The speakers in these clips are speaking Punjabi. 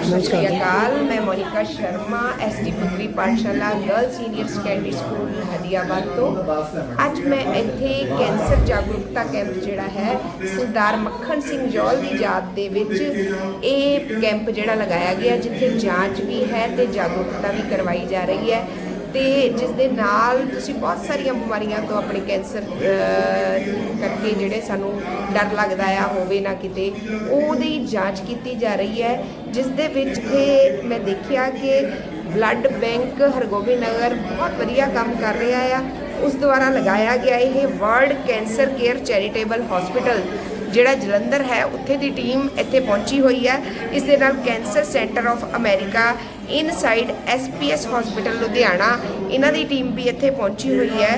ਸਤਿ ਸ਼੍ਰੀ ਅਕਾਲ ਮੈਂ Monika Sharma ST Putri Pathshala girl senior secondary school Hadiabad ਤੋਂ ਅੱਜ ਮੈਂ ਇੱਥੇ ਕੈਂਸਰ ਜਾਗਰੂਕਤਾ ਕੈਂਪ ਜਿਹੜਾ ਹੈ ਸਰਦਾਰ ਮੱਖਣ ਸਿੰਘ ਜੌਲ ਦੀ ਯਾਦ ਦੇ ਵਿੱਚ ਇਹ ਕੈਂਪ ਜਿਹੜਾ ਲਗਾਇਆ ਗਿਆ ਜਿੱਥੇ ਜਾਂਚ ਵੀ ਹੈ ਤੇ ਜਾਗਰੂਕਤਾ ਵੀ ਕਰਵਾਈ ਜਾ ਰਹੀ ਹੈ ਤੇ ਜਿਸ ਦੇ ਨਾਲ ਤੁਸੀਂ ਬਹੁਤ ਸਾਰੀਆਂ ਬਿਮਾਰੀਆਂ ਤੋਂ ਆਪਣੇ ਕੈਂਸਰ ਕਰਕੇ ਜਿਹੜੇ ਸਾਨੂੰ ਡਰ ਲੱਗਦਾ ਆ, ਹੋਵੇ ਨਾ ਕਿਤੇ, ਉਹਦੀ ਜਾਂਚ ਕੀਤੀ ਜਾ ਰਹੀ ਹੈ, ਜਿਸ ਦੇ ਵਿੱਚ ਇਹ ਮੈਂ ਦੇਖਿਆ ਕਿ ਬਲੱਡ ਬੈਂਕ ਹਰਗੋਬਿੰਦ ਨਗਰ ਬਹੁਤ ਵਧੀਆ ਕੰਮ ਕਰ ਰਿਹਾ ਆ। ਉਸ ਦੁਆਰਾ ਲਗਾਇਆ ਗਿਆ ਇਹ world cancer care charitable hospital, ਜਿਹੜਾ ਜਲੰਧਰ ਹੈ, ਉੱਥੇ ਦੀ ਟੀਮ ਇੱਥੇ ਪਹੁੰਚੀ ਹੋਈ ਹੈ। ਇਸ ਦੇ ਨਾਲ cancer centre of America inside SPS hospital Ludhiana ਇਹਨਾਂ ਦੀ ਟੀਮ ਵੀ ਇੱਥੇ ਪਹੁੰਚੀ ਹੋਈ ਹੈ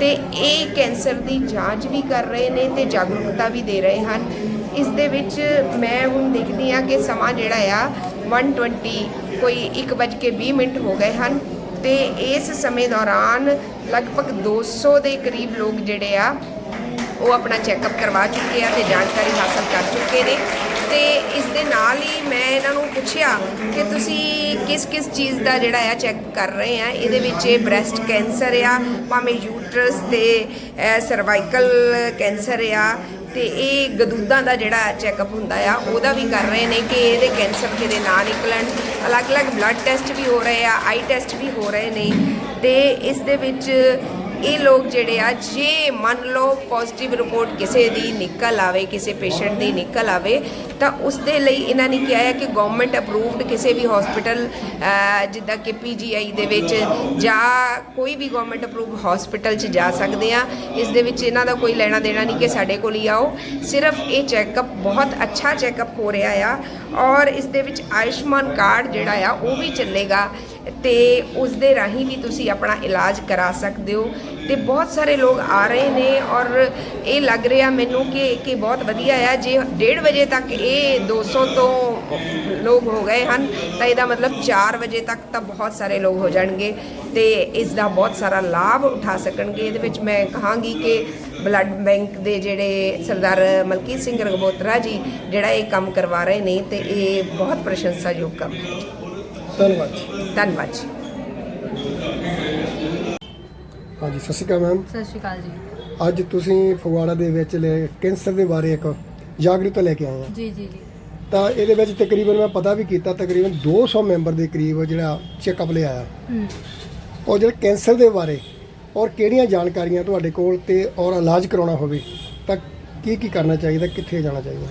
ਤੇ ਇਹ ਕੈਂਸਰ ਦੀ ਜਾਂਚ ਵੀ ਕਰ ਰਹੇ ਨੇ ਤੇ ਜਾਗਰੂਕਤਾ ਵੀ ਦੇ ਰਹੇ ਹਨ ਇਸ ਦੇ ਵਿੱਚ ਮੈਂ ਹੁਣ ਦੇਖਦੀ ਹਾਂ ਕਿ ਸਮਾਂ ਜਿਹੜਾ ਆ 120 ਕੋਈ 1:20 ਮਿੰਟ ਹੋ ਗਏ ਹਨ ਤੇ ਇਸ ਸਮੇਂ ਦੌਰਾਨ ਲਗਭਗ 200 ਦੇ ਕਰੀਬ ਲੋਕ ਜਿਹੜੇ ਆ ਉਹ ਆਪਣਾ ਚੈੱਕਅਪ ਕਰਵਾ ਚੁੱਕੇ ਆ ਤੇ ਜਾਣਕਾਰੀ ਹਾਸਲ ਕਰ ਚੁੱਕੇ ਨੇ ਤੇ ਇਸ ਦੇ ਨਾਲ ਹੀ ਮੈਂ ਇਹਨਾਂ ਨੂੰ ਪੁੱਛਿਆ ਕਿ ਤੁਸੀਂ ਕਿਸ ਕਿਸ ਚੀਜ਼ ਦਾ ਜਿਹੜਾ ਆ ਚੈੱਕ ਕਰ ਰਹੇ ਆ, ਇਹਦੇ ਵਿੱਚ ਇਹ ਬ੍ਰੈਸਟ ਕੈਂਸਰ ਆ, ਭਾਵੇਂ ਯੂਟਰਸ ਤੇ ਸਰਵਾਈਕਲ ਕੈਂਸਰ ਆ, ਤੇ ਇਹ ਗਦੂਦਾਂ ਦਾ ਜਿਹੜਾ ਚੈੱਕਅਪ ਹੁੰਦਾ ਆ, ਉਹਦਾ ਵੀ ਕਰ ਰਹੇ ਨੇ ਕਿ ਇਹਦੇ ਕੈਂਸਰ ਕਿਤੇ ਨਾ ਨਿਕਲਣ। ਅਲੱਗ-ਅਲੱਗ ਬਲੱਡ ਟੈਸਟ ਵੀ ਹੋ ਰਹੇ ਆ ਆਈ ਟੈਸਟ ਵੀ ਹੋ ਰਹੇ ਨੇ ਤੇ ਇਸ ਦੇ ਵਿੱਚ ਇਹ ਲੋਕ ਜਿਹੜੇ ਆ, ਜੇ ਮੰਨ ਲਓ ਪੋਜ਼ਿਟਿਵ ਰਿਪੋਰਟ ਕਿਸੇ ਦੀ ਨਿਕਲ ਆਵੇ, ਕਿਸੇ ਪੇਸ਼ੈਂਟ ਦੀ ਨਿਕਲ ਆਵੇ, ਤਾਂ ਉਸ ਦੇ ਲਈ ਇਹਨਾਂ ਨੇ ਕਿਹਾ ਹੈ ਕਿ ਗਵਰਨਮੈਂਟ ਅਪਰੂਵਡ ਕਿਸੇ ਵੀ ਹਸਪੀਟਲ ਜਿੱਦਾਂ ਕਿ ਪੀਜੀਆਈ ਦੇ ਵਿੱਚ ਜਾਂ ਕੋਈ ਵੀ ਗਵਰਨਮੈਂਟ ਅਪਰੂਵਡ ਹਸਪੀਟਲ 'ਚ ਜਾ ਸਕਦੇ ਆ। ਇਸ ਦੇ ਵਿੱਚ ਇਹਨਾਂ ਦਾ ਕੋਈ ਲੈਣਾ ਦੇਣਾ ਨਹੀਂ ਕਿ ਸਾਡੇ ਕੋਲ ਹੀ ਆਓ। ਸਿਰਫ ਇਹ ਚੈੱਕਅਪ ਬਹੁਤ ਅੱਛਾ ਚੈੱਕਅਪ ਹੋ ਰਿਹਾ ਆ। ਔਰ ਇਸ ਦੇ ਵਿੱਚ ਆਯੁਸ਼ਮਾਨ ਕਾਰਡ ਜਿਹੜਾ ਆ, ਉਹ ਵੀ ਚੱਲੇਗਾ। ਤੇ ਉਸ ਦੇ ਰਾਹੀਂ ਵੀ ਤੁਸੀਂ ਆਪਣਾ ਇਲਾਜ ਕਰਾ ਸਕਦੇ ਹੋ। ਤੇ ਬਹੁਤ ਸਾਰੇ ਲੋਕ ਆ ਰਹੇ ਨੇ ਔਰ ਇਹ ਲੱਗ ਰਿਹਾ ਮੈਨੂੰ ਕਿ ਕਿ ਬਹੁਤ ਵਧੀਆ ਆ। ਜੇ 1:30 ਵਜੇ ਤੱਕ ਇਹ 200 ਤੋਂ ਲੋਕ ਹੋ ਗਏ ਹਨ, ਤਾਂ ਇਹਦਾ ਮਤਲਬ 4 ਵਜੇ ਤੱਕ ਤਾਂ ਬਹੁਤ ਸਾਰੇ ਲੋਕ ਹੋ ਜਾਣਗੇ ਤੇ ਇਸ ਦਾ ਬਹੁਤ ਸਾਰਾ ਲਾਭ ਉਠਾ ਸਕਣਗੇ। ਇਹਦੇ ਵਿੱਚ ਮੈਂ ਕਹਾਂਗੀ ਕਿ ਬਲੱਡ ਬੈਂਕ ਦੇ ਜਿਹੜੇ ਸਰਦਾਰ ਮਲਕੀਤ ਸਿੰਘ ਰਗਬੋਤਰਾ ਜੀ, ਜਿਹੜਾ ਇਹ ਕੰਮ ਕਰਵਾ ਰਹੇ ਨੇ ਤੇ ਇਹ ਬਹੁਤ ਪ੍ਰਸ਼ੰਸਾਯੋਗ ਕੰਮ ਹੈ। ਧੰਨਵਾਦ ਜੀ। ਧੰਨਵਾਦ ਜੀ। ਹਾਂਜੀ ਸਤਿ ਸ਼੍ਰੀ ਅਕਾਲ ਮੈਮ। ਸਤਿ ਸ਼੍ਰੀ ਅਕਾਲ ਜੀ। ਅੱਜ ਤੁਸੀਂ ਫਗਵਾੜਾ ਦੇ ਵਿੱਚ ਲੈ ਕੈਂਸਰ ਦੇ ਬਾਰੇ ਇੱਕ ਜਾਗਰੂਕਤਾ ਲੈ ਕੇ ਆਏ ਆ। ਜੀ ਜੀ ਜੀ। ਤਾਂ ਇਹਦੇ ਵਿੱਚ ਤਕਰੀਬਨ ਮੈਂ ਪਤਾ ਵੀ ਕੀਤਾ ਤਕਰੀਬਨ 200 ਮੈਂਬਰ ਦੇ ਕਰੀਬ ਜਿਹੜਾ ਚੈੱਕਅਪ ਲਿਆ ਆ। ਹੂੰ। ਔਰ ਜਿਹੜਾ ਕੈਂਸਰ ਦੇ ਬਾਰੇ ਔਰ ਕਿਹੜੀਆਂ ਜਾਣਕਾਰੀਆਂ ਤੁਹਾਡੇ ਕੋਲ ਤੇ ਔਰ ਇਲਾਜ ਕਰਾਉਣਾ ਹੋਵੇ ਤਾਂ ਕੀ ਕੀ ਕਰਨਾ ਚਾਹੀਦਾ ਕਿੱਥੇ ਜਾਣਾ ਚਾਹੀਦਾ?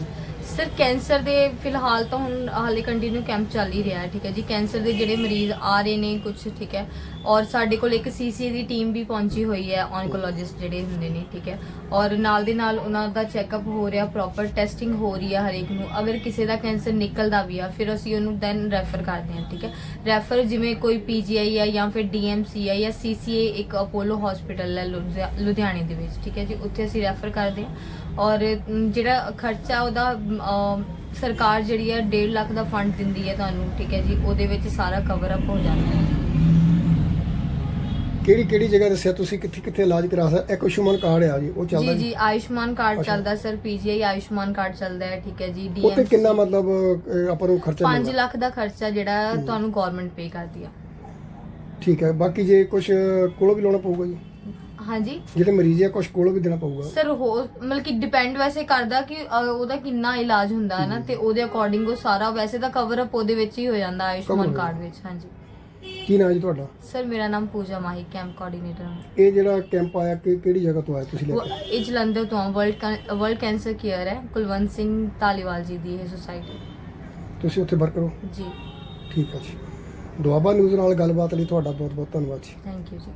ਸਰ, ਕੈਂਸਰ ਦੇ ਫਿਲਹਾਲ ਤਾਂ ਹੁਣ ਹਾਲੇ ਕੰਟੀਨਿਊ ਕੈਂਪ ਚੱਲ ਹੀ ਰਿਹਾ ਹੈ, ਠੀਕ ਹੈ ਜੀ। ਕੈਂਸਰ ਦੇ ਜਿਹੜੇ ਮਰੀਜ਼ ਆ ਰਹੇ ਨੇ ਕੁਝ ਠੀਕ ਹੈ। ਔਰ ਸਾਡੇ ਕੋਲ ਇੱਕ ਸੀਸੀਏ ਦੀ ਟੀਮ ਵੀ ਪਹੁੰਚੀ ਹੋਈ ਹੈ ਔਨਕੋਲੋਜਿਸਟ ਜਿਹੜੇ ਹੁੰਦੇ ਨੇ, ਠੀਕ ਹੈ। ਔਰ ਨਾਲ ਦੇ ਨਾਲ ਉਹਨਾਂ ਦਾ ਚੈੱਕਅਪ ਹੋ ਰਿਹਾ ਪ੍ਰੋਪਰ ਟੈਸਟਿੰਗ ਹੋ ਰਹੀ ਹੈ ਹਰੇਕ ਨੂੰ। ਅਗਰ ਕਿਸੇ ਦਾ ਕੈਂਸਰ ਨਿਕਲਦਾ ਵੀ ਆ, ਫਿਰ ਅਸੀਂ ਉਹਨੂੰ ਦੈਨ ਰੈਫਰ ਕਰਦੇ ਹਾਂ, ਠੀਕ ਹੈ। ਰੈਫਰ ਜਿਵੇਂ ਕੋਈ ਪੀਜੀਆਈ ਹੈ ਜਾਂ ਫਿਰ ਡੀਐਮਸੀ ਹੈ ਜਾਂ ਸੀਸੀਏ ਇੱਕ ਅਪੋਲੋ ਹਸਪੀਟਲ ਹੈ ਲੁਧਿਆ- ਲੁਧਿਆਣੇ ਦੇ ਵਿੱਚ, ਠੀਕ ਹੈ ਜੀ। ਉੱਥੇ ਅਸੀਂ ਰੈਫਰ ਕਰਦੇ ਹਾਂ। ਔਰ ਜਿਹੜਾ ਖਰਚਾ ਉਹਦਾ ਸਰਕਾਰ ਜਿਹੜੀ ਹੈ 1.5 ਲੱਖ ਦਾ ਫੰਡ ਦਿੰਦੀ ਹੈ ਤੁਹਾਨੂੰ ਠੀਕ ਹੈ ਜੀ? ਉਹਦੇ ਵਿੱਚ ਸਾਰਾ ਕਵਰ ਅਪ ਹੋ ਜਾਂਦਾ ਹੈ। ਕਿਹੜੀ ਕਿਹੜੀ ਜਗ੍ਹਾ ਦੱਸਿਆ ਤੁਸੀਂ? ਕਿੱਥੇ ਕਿੱਥੇ ਇਲਾਜ ਕਰਾ ਸਕਦੇ ਇੱਕ ਆਯੁਸ਼ਮਾਨ ਕਾਰਡ ਆ ਜੀ ਉਹ ਚੱਲਦਾ ਜੀ ਜੀ ਆਯੁਸ਼ਮਾਨ ਕਾਰਡ। ਚੱਲਦਾ ਸਰ ਪੀਜੀਆਈ ਆਯੁਸ਼ਮਾਨ ਕਾਰਡ ਚੱਲਦਾ ਹੈ ਠੀਕ ਹੈ ਜੀ? ਉੱਤੇ ਡੀਐਮਸੀ ਕਿੰਨਾ ਮਤਲਬ ਆਪਾਂ ਨੂੰ ਖਰਚਾ 5 ਮਿਲਦਾ ਲੱਖ ਦਾ ਖਰਚਾ ਜਿਹੜਾ ਤੁਹਾਨੂੰ ਗਵਰਨਮੈਂਟ ਪੇ ਕਰਦੀ ਆ। ਠੀਕ ਹੈ ਬਾਕੀ ਜੇ ਕੁਝ ਕੋਲੋਂ ਵੀ ਲਾਉਣਾ ਪਊਗਾ ਜੀ? ਹਾਂਜੀ। ਜਿਹੜੇ ਮਰੀਜ਼ ਆ ਕੁਝ ਕੋਲੋਂ ਵੀ ਦੇਣਾ ਪਊਗਾ। ਸਰ ਹੋ ਮਤਲਬ ਕਿ ਡਿਪੈਂਡ ਵੈਸੇ ਕਰਦਾ ਕਿ ਅ, ਉਹਦਾ ਕਿੰਨਾ ਇਲਾਜ ਹੁੰਦਾ ਹੈ ਨਾ ਤੇ ਉਹਦੇ ਅਕੋਰਡਿੰਗ ਉਹ ਸਾਰਾ ਵੈਸੇ ਤਾਂ ਕਵਰ ਅਪ ਉਹਦੇ ਵਿੱਚ ਹੀ ਹੋ ਜਾਂਦਾ Cover ਆਯੁਸ਼ਮਾਨ ਹੋ ਕਾਰਡ ਵਿੱਚ ਹਾਂਜੀ। ਕੀ ਨਾਮ ਜੀ ਤੁਹਾਡਾ? ਸਰ ਮੇਰਾ ਨਾਮ ਪੂਜਾ ਮਾਹੀ ਕੈਂਪ ਕੋਆਰਡੀਨੇਟਰ ਹਾਂ। ਇਹ ਜਿਹੜਾ ਕੈਂਪ ਆਇਆ ਕਿ ਕਿਹੜੀ ਜਗ੍ਹਾ ਤੋਂ ਆਇਆ ਤੁਸੀਂ ਲੈ ਵ- ਇਹ ਜਲੰਧਰ ਤੋਂ ਵਰਲਡ ਵਰਲਡ ਕੈਂਸਰ ਕੇਅਰ ਹੈ ਕੁਲਵੰਤ ਸਿੰਘ ਧਾਲੀਵਾਲ ਜੀ ਦੀ ਇਹ ਸੁਸਾਇਟੀ ਤੁਸੀਂ ਉੱਥੇ ਵਰਕ ਕਰੋ। ਜੀ। ਠੀਕ ਹੈ ਜੀ। ਦੁਆਬਾ ਨਿਊਜ਼ ਨਾਲ ਗੱਲਬਾਤ ਲਈ ਤੁਹਾਡਾ ਬਹੁਤ ਬਹੁਤ ਧੰਨਵਾਦ ਜੀ। ਥੈਂਕ ਯੂ ਜੀ।